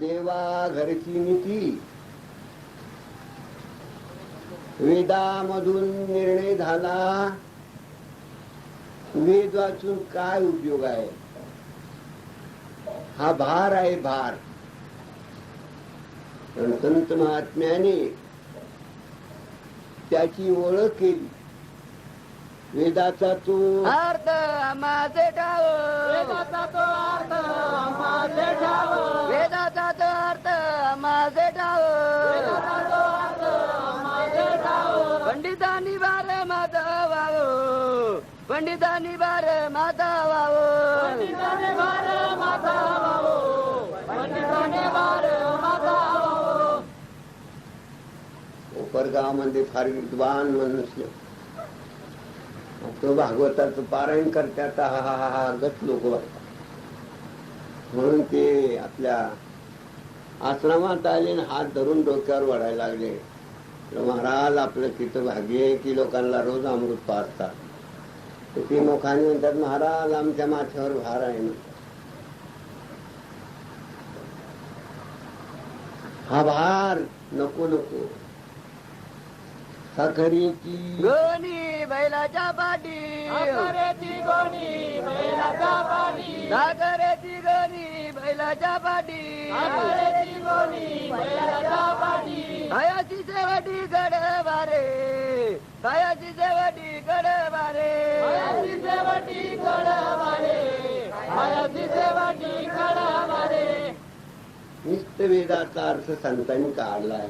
देवा घरची नीती वेदामधून निर्णय झाला. वेद वाचून काय उपयोग आहे? हा भार आहे भार. संत महात्म्याने त्याची ओळख केली. वेदाचा तो अर्थ माझे ठाव वेदाचा तो पंडितांनी बार माता वाव. पंडिताने माता माता कोपरगावामध्ये फार विद्वान मनुष्य तो भागवताचं पारायण करतात हा हा हा हा गत लोक वाटतात. म्हणून ते आपल्या आश्रमात आले आणि हात धरून डोक्यावर वाढायला लागले. महाराज आपलं तिथं भाग्य आहे की लोकांना रोज अमृत पाजतात तर ते लोकांनी म्हणतात महाराज आमच्या माथ्यावर भार आहे ना. हा भार नको नको. साखरेची गोनी बैलाच्या पाठी. साखरेची गोणी बैलाच्या पाठी. साखरेची गोणी बैलाचा पाणी दयाची सेवटी गड बारे दयाची सेवटी गड बारे आयाची सेवटी कडवारे आयाची सेवटी कडवारे निस्त वेदाचा अर्थ संतांनी काढलाय.